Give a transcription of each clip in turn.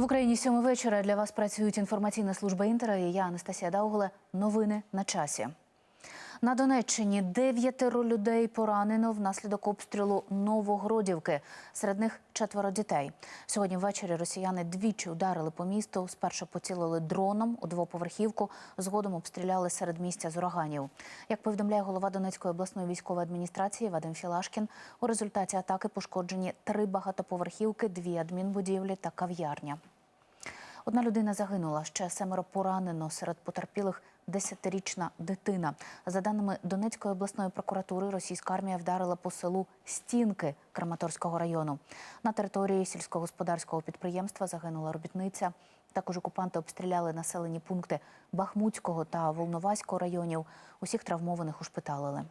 В Україні сьоми вечора для вас працюють інформаційна служба Інтера і я Анастасія Даугле. Новини на часі. На Донеччині дев'ятеро людей поранено внаслідок обстрілу Новогродівки. Серед них четверо дітей. Сьогодні ввечері росіяни двічі ударили по місту. Спершу поцілили дроном у двоповерхівку, згодом обстріляли серед місця з ураганів. Як повідомляє голова Донецької обласної військової адміністрації Вадим Філашкін, у результаті атаки пошкоджені три багатоповерхівки, дві адмінбудівлі та кав'ярня. Одна людина загинула, ще семеро поранено. Серед потерпілих десятирічна дитина. За даними Донецької обласної прокуратури, російська армія вдарила по селу Стінки Краматорського району. На території сільськогосподарського підприємства загинула робітниця. Також окупанти обстріляли населені пункти Бахмутського та Волноваського районів. Усіх травмованих ушпиталили.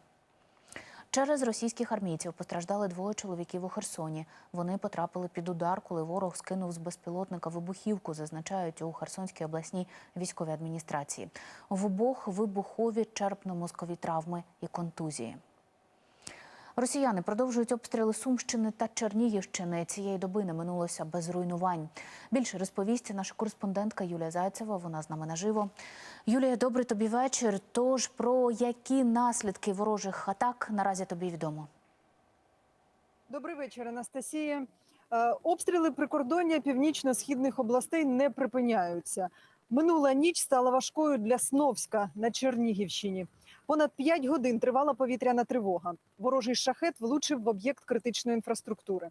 Через російських армійців постраждали двоє чоловіків у Херсоні. Вони потрапили під удар, коли ворог скинув з безпілотника вибухівку, зазначають у Херсонській обласній військовій адміністрації. В обох вибухові черпно-мозкові травми і контузії. Росіяни продовжують обстріли Сумщини та Чернігівщини. Цієї доби не минулося без руйнувань. Більше розповість наша кореспондентка Юлія Зайцева. Вона з нами наживо. Юлія, добрий тобі вечір. Тож про які наслідки ворожих атак наразі тобі відомо? Добрий вечір, Анастасія. Е, Обстріли прикордоння північно-східних областей не припиняються. Минула ніч стала важкою для Сновська на Чернігівщині. Понад 5 годин тривала повітряна тривога. Ворожий шахет влучив в об'єкт критичної інфраструктури.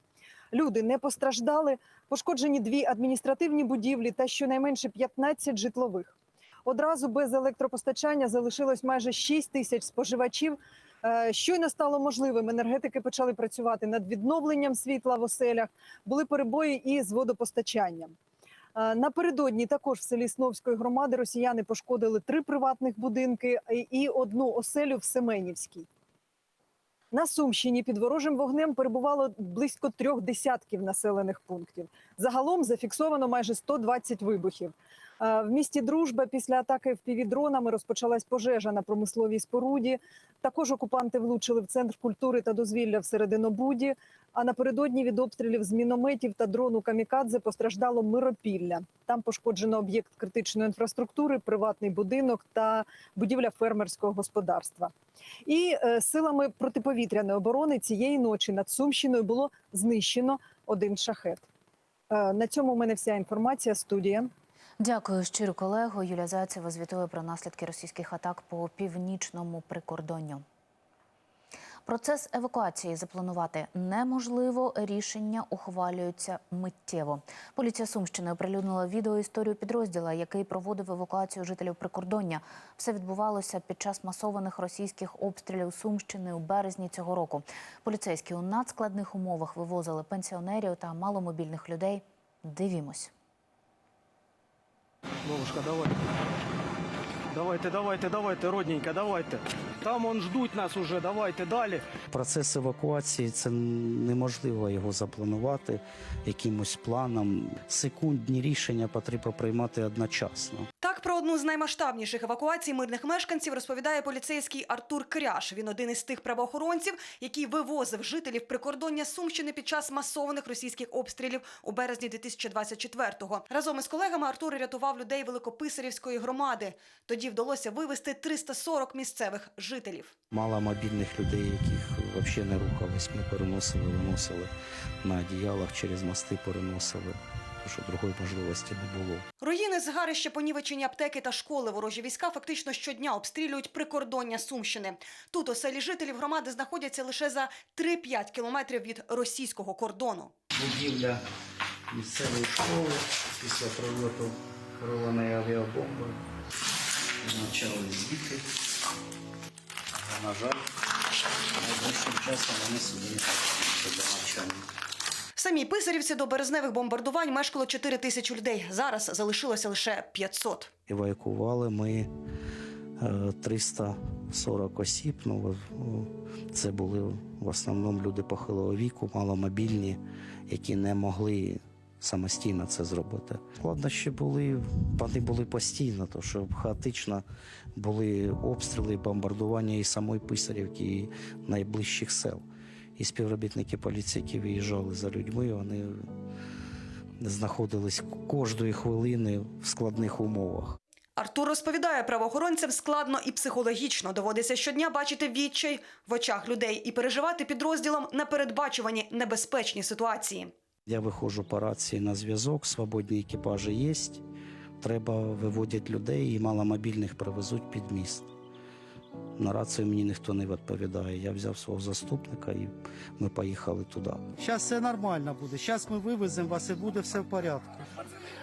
Люди не постраждали, пошкоджені дві адміністративні будівлі та щонайменше 15 житлових. Одразу без електропостачання залишилось майже 6 тисяч споживачів. Е, Щойно стало можливим, енергетики почали працювати над відновленням світла в оселях. Були перебої і з водопостачанням. Е, Напередодні також в селі Сновської громади росіяни пошкодили три приватних будинки і- одну оселю в Семенівській. На Сумщині під ворожим вогнем перебувало близько трьох десятків населених пунктів. Загалом зафіксовано майже 120 вибухів. Е, В місті Дружба після атаки впівдронами розпочалась пожежа на промисловій споруді. Також окупанти влучили в центр культури та дозвілля в Серединобуді. А напередодні від обстрілів з мінометів та дрону Камікадзе постраждало Миропілля. Там пошкоджено об'єкт критичної інфраструктури, приватний будинок та будівля фермерського господарства. І е, силами протиповітряної оборони цієї ночі над Сумщиною було знищено один шахет. Е, на цьому в мене вся інформація. Студія. Дякую щиро, колего. Юлія Зайцева звітує про наслідки російських атак по північному прикордонню. Процес евакуації запланувати неможливо. Рішення ухвалюються миттєво. Поліція Сумщини оприлюднила відео історію підрозділа, який проводив евакуацію жителів прикордоння. Все відбувалося під час масованих російських обстрілів Сумщини у березні цього року. Поліцейські у надскладних умовах вивозили пенсіонерів та маломобільних людей. Дивімось. Ловушка, давай. Давайте, давайте, давайте, родненька, давайте. Там он ждуть нас уже, давайте далі. Процес евакуації це неможливо його запланувати якимось планом. Секундні рішення потрібно приймати одночасно. Про одну з наймасштабніших евакуацій мирних мешканців розповідає поліцейський Артур Кряш. Він один із тих правоохоронців, який вивозив жителів прикордоння Сумщини під час масованих російських обстрілів у березні 2024-го. Разом із колегами Артур рятував людей Великописарівської громади. Тоді вдалося вивезти 340 місцевих жителів. Мало мобільних людей, яких взагалі не рухались. Ми переносили, виносили на одіялах через мости, переносили, що другої можливості не було. Руїни, згарище, понівечені аптеки та школи ворожі війська фактично щодня обстрілюють прикордоння Сумщини. Тут оселі жителів громади знаходяться лише за 3-5 кілометрів від російського кордону. Будівля місцевої школи після прильоту керованої авіабомби почали звідти. На жаль, найближчим часом вони сюди не до навчання. Самій Писарівці до березневих бомбардувань мешкало 4 тисячі людей. Зараз залишилося лише 500. Евакували ми е, 340 осіб. Ну, це були в основному люди похилого віку, маломобільні, які не могли самостійно це зробити. Складнощі були, вони були постійно, тому що хаотично були обстріли, бомбардування і самої Писарівки, і найближчих сел. І співробітники поліції, які виїжджали за людьми, вони знаходились кожної хвилини в складних умовах. Артур розповідає, правоохоронцям складно і психологічно доводиться щодня бачити відчай в очах людей і переживати підрозділам непередбачувані небезпечні ситуації. Я виходжу по рації на зв'язок, свободні екіпажі є. Треба виводять людей і маломобільних привезуть під міст. На рацію мені ніхто не відповідає. Я взяв свого заступника і ми поїхали туди. Зараз все нормально буде. Зараз ми вивеземо вас і буде все в порядку.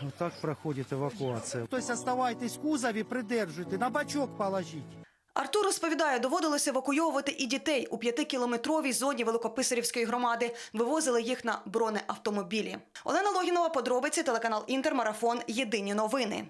Отак проходить евакуація. Тобто оставайтесь в кузові, придержуйте, на бачок положіть. Артур розповідає, доводилося евакуйовувати і дітей у п'ятикілометровій зоні Великописарівської громади. Вивозили їх на бронеавтомобілі. Олена Логінова, подробиці, телеканал Інтермарафон. Єдині новини.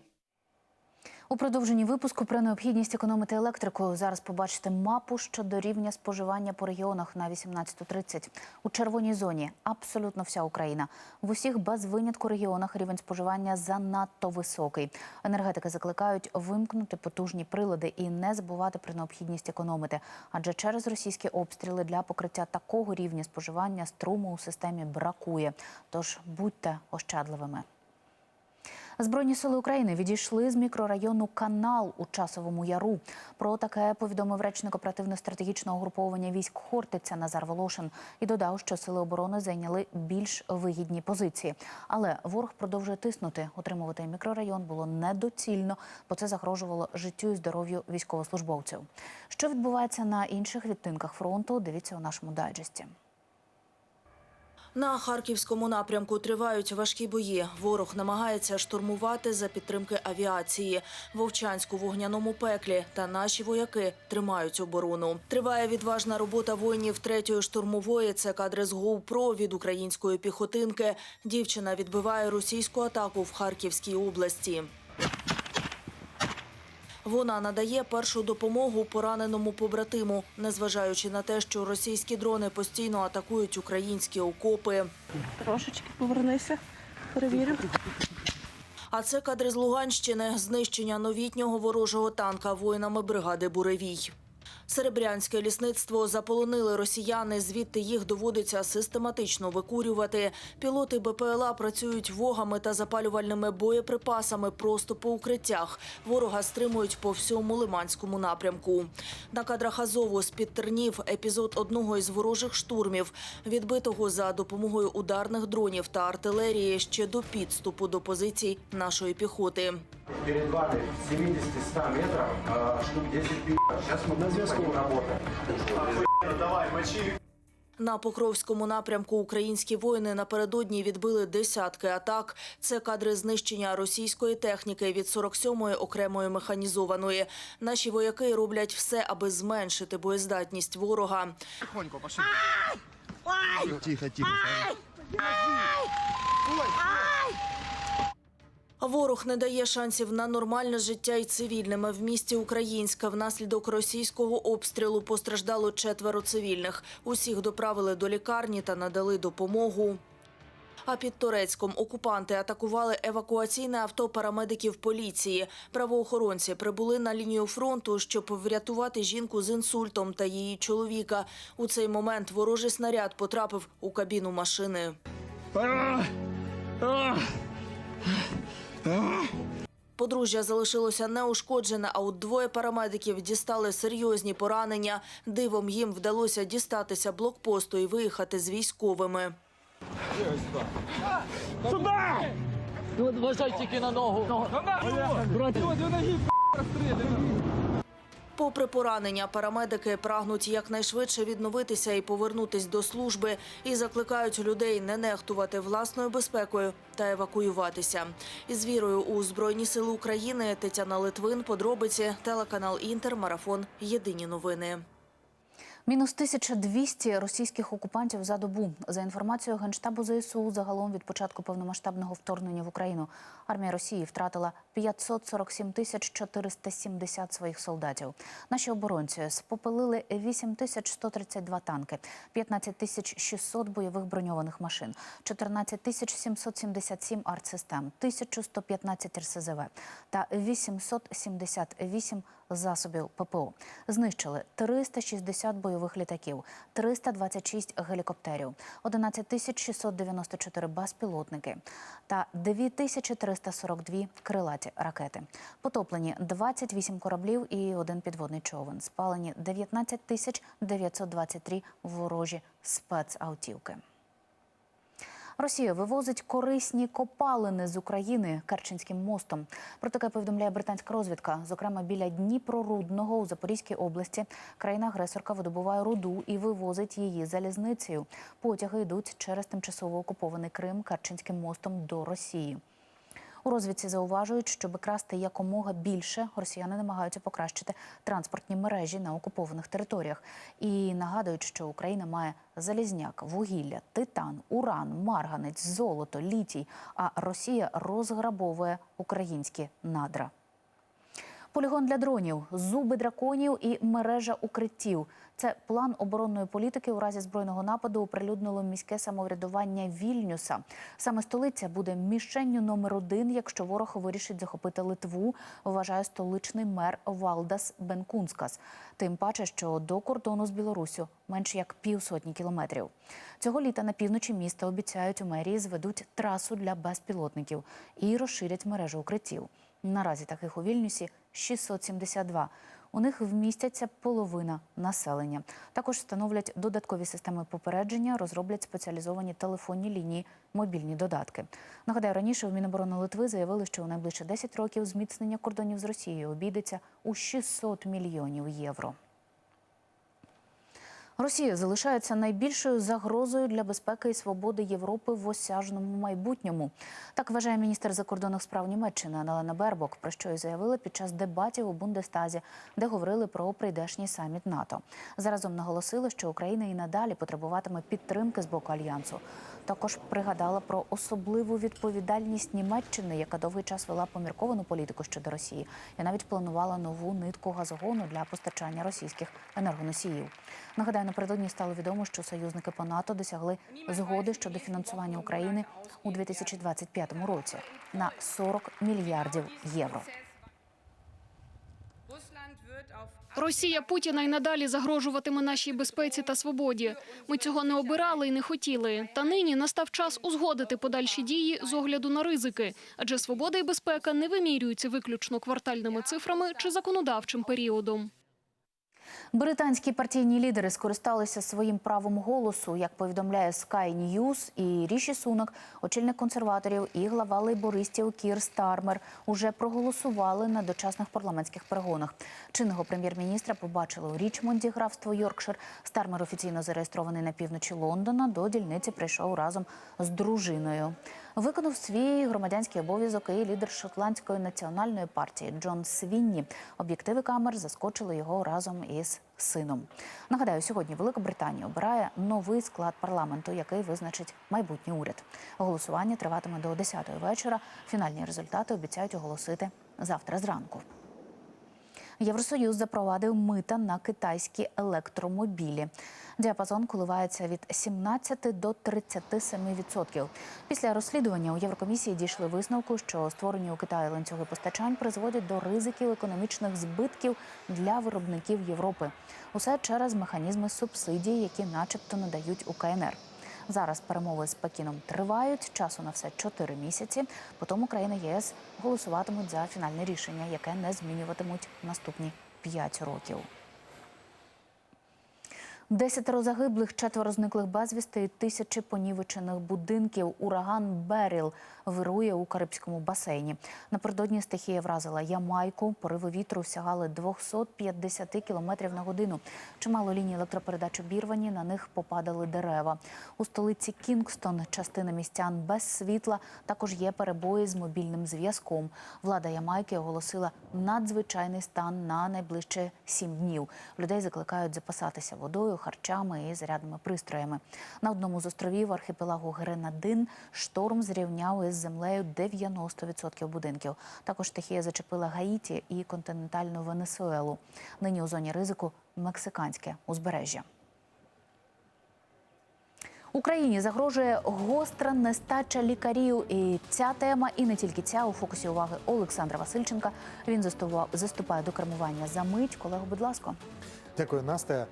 У продовженні випуску про необхідність економити електрику зараз побачите мапу щодо рівня споживання по регіонах на 18.30. У червоній зоні абсолютно вся Україна. В усіх без винятку регіонах рівень споживання занадто високий. Енергетики закликають вимкнути потужні прилади і не забувати про необхідність економити. Адже через російські обстріли для покриття такого рівня споживання струму у системі бракує. Тож будьте ощадливими. Збройні сили України відійшли з мікрорайону Канал у часовому яру. Про таке повідомив речник оперативно-стратегічного угруповання військ Хортиця Назар Волошин і додав, що сили оборони зайняли більш вигідні позиції. Але ворог продовжує тиснути. Утримувати мікрорайон було недоцільно, бо це загрожувало життю і здоров'ю військовослужбовців. Що відбувається на інших відтинках фронту? Дивіться у нашому дайджесті. На харківському напрямку тривають важкі бої. Ворог намагається штурмувати за підтримки авіації. Вовчанську вогняному пеклі та наші вояки тримають оборону. Триває відважна робота воїнів третьої штурмової. Це кадри з GoPro від української піхотинки. Дівчина відбиває російську атаку в Харківській області. Вона надає першу допомогу пораненому побратиму, незважаючи на те, що російські дрони постійно атакують українські окопи. Трошечки повернися, перевірю. А це кадри з Луганщини, знищення новітнього ворожого танка воїнами бригади Буревій. Серебрянське лісництво заполонили росіяни. Звідти їх доводиться систематично викурювати. Пілоти БПЛА працюють вогами та запалювальними боєприпасами просто по укриттях. Ворога стримують по всьому лиманському напрямку. На кадрах Азову з-під тернів епізод одного із ворожих штурмів, відбитого за допомогою ударних дронів та артилерії ще до підступу до позицій нашої піхоти. Перед вами с 70-100 метров э, штук 10 пи***. Сейчас мы на зв'язку работаем. На Покровському напрямку українські воїни напередодні відбили десятки атак. Це кадри знищення російської техніки від 47-ї окремої механізованої. Наші вояки роблять все, аби зменшити боєздатність ворога. Ворог не дає шансів на нормальне життя й цивільним. В місті Українська внаслідок російського обстрілу постраждало четверо цивільних. Усіх доправили до лікарні та надали допомогу. А під Турецьком окупанти атакували евакуаційне авто парамедиків поліції. Правоохоронці прибули на лінію фронту, щоб врятувати жінку з інсультом та її чоловіка. У цей момент ворожий снаряд потрапив у кабіну машини. Подружжя залишилося неушкоджене, а от двоє парамедиків дістали серйозні поранення. Дивом їм вдалося дістатися блокпосту і виїхати з військовими. Попри поранення, парамедики прагнуть якнайшвидше відновитися і повернутись до служби і закликають людей не нехтувати власною безпекою та евакуюватися. Із вірою у Збройні Сили України Тетяна Литвин, подробиці, телеканал Інтер, марафон. Єдині новини. Мінус 1200 російських окупантів за добу. За інформацією Генштабу ЗСУ, загалом від початку повномасштабного вторгнення в Україну армія Росії втратила 547 тисяч 470 своїх солдатів. Наші оборонці спопелили 8 тисяч 132 танки, 15 тисяч 600 бойових броньованих машин, 14 тисяч 777 артсистем, 1115 РСЗВ та 878 засобів ППО. Знищили 360 бойових літаків, 326 гелікоптерів, 11 тисяч 694 безпілотники та 9342 крилаті ракети. Потоплені 28 кораблів і один підводний човен. Спалені 19 тисяч 923 ворожі спецавтівки. Росія вивозить корисні копалини з України Керченським мостом. Про таке повідомляє британська розвідка. Зокрема, біля Дніпрорудного у Запорізькій області країна-агресорка видобуває руду і вивозить її залізницею. Потяги йдуть через тимчасово окупований Крим Керченським мостом до Росії. У розвідці зауважують, щоб красти якомога більше, росіяни намагаються покращити транспортні мережі на окупованих територіях. І нагадують, що Україна має залізняк, вугілля, титан, уран, марганець, золото, літій. А Росія розграбовує українські надра. Полігон для дронів, зуби драконів і мережа укриттів. Це план оборонної політики у разі збройного нападу оприлюднило міське самоврядування Вільнюса. Саме столиця буде мішенню номер один, якщо ворог вирішить захопити Литву, вважає столичний мер Валдас Бенкунскас. Тим паче, що до кордону з Білоруссю менш як півсотні кілометрів. Цього літа на півночі міста обіцяють у мерії зведуть трасу для безпілотників і розширять мережу укриттів. Наразі таких у Вільнюсі 672. У них вмістяться половина населення. Також встановлять додаткові системи попередження, розроблять спеціалізовані телефонні лінії, мобільні додатки. Нагадаю, раніше в Міноборони Литви заявили, що у найближчі 10 років зміцнення кордонів з Росією обійдеться у 600 мільйонів євро. Росія залишається найбільшою загрозою для безпеки і свободи Європи в осяжному майбутньому. Так вважає міністр закордонних справ Німеччини Аналена Бербок, про що й заявила під час дебатів у Бундестазі, де говорили про прийдешній саміт НАТО. Заразом наголосили, що Україна і надалі потребуватиме підтримки з боку альянсу. Також пригадала про особливу відповідальність Німеччини, яка довгий час вела помірковану політику щодо Росії, і навіть планувала нову нитку газогону для постачання російських енергоносіїв. Нагадаю, напередодні стало відомо, що союзники по НАТО досягли згоди щодо фінансування України у 2025 році на 40 мільярдів євро. Росія Путіна й надалі загрожуватиме нашій безпеці та свободі. Ми цього не обирали і не хотіли. Та нині настав час узгодити подальші дії з огляду на ризики, адже свобода і безпека не вимірюються виключно квартальними цифрами чи законодавчим періодом. Британські партійні лідери скористалися своїм правом голосу, як повідомляє Sky News, і Ріші Сунок, очільник консерваторів і глава лейбористів Кір Стармер уже проголосували на дочасних парламентських перегонах. Чинного прем'єр-міністра побачили у Річмонді, графство Йоркшир. Стармер офіційно зареєстрований на півночі Лондона. До дільниці прийшов разом з дружиною. Виконав свій громадянський обов'язок і лідер шотландської національної партії Джон Свінні. Об'єктиви камер заскочили його разом із сином. Нагадаю, сьогодні Великобританія обирає новий склад парламенту, який визначить майбутній уряд. Голосування триватиме до 10-ї вечора. Фінальні результати обіцяють оголосити завтра зранку. Євросоюз запровадив мита на китайські електромобілі. Діапазон коливається від 17 до 37%. Після розслідування у Єврокомісії дійшли висновку, що створені у Китаї ланцюги постачань призводять до ризиків економічних збитків для виробників Європи. Усе через механізми субсидій, які, начебто, надають у КНР. Зараз перемови з Пекіном тривають. Часу на все 4 місяці. Потім Україна ЄС голосуватимуть за фінальне рішення, яке не змінюватимуть наступні 5 років. Десятеро загиблих, четверо зниклих безвісти і тисячі понівечених будинків. Ураган Беріл вирує у Карибському басейні. Напередодні стихія вразила Ямайку. Пориви вітру сягали 250 км на годину. Чимало ліній електропередач обірвані, на них попадали дерева. У столиці Кінгстон частина містян без світла. Також є перебої з мобільним зв'язком. Влада Ямайки оголосила надзвичайний стан на найближче сім днів. Людей закликають запасатися водою, харчами і зарядними пристроями. На одному з островів архіпелагу Гренадин шторм зрівняв із землею 90% будинків. Також стихія зачепила Гаїті і континентальну Венесуелу. Нині у зоні ризику мексиканське узбережжя. Україні загрожує гостра нестача лікарів. І ця тема, і не тільки ця у фокусі уваги Олександра Васильченка. Він заступає до кермування за мить. Колего, будь ласка. Дякую, Настя.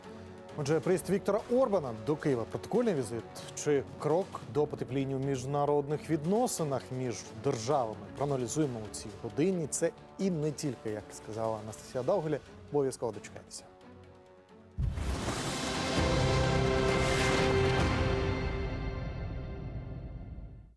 Отже, приїзд Віктора Орбана до Києва протокольний візит чи крок до потепління в міжнародних відносинах між державами. Проаналізуємо у цій годині. Це і не тільки, як сказала Анастасія Довгеля. обов'язково дочекайтеся.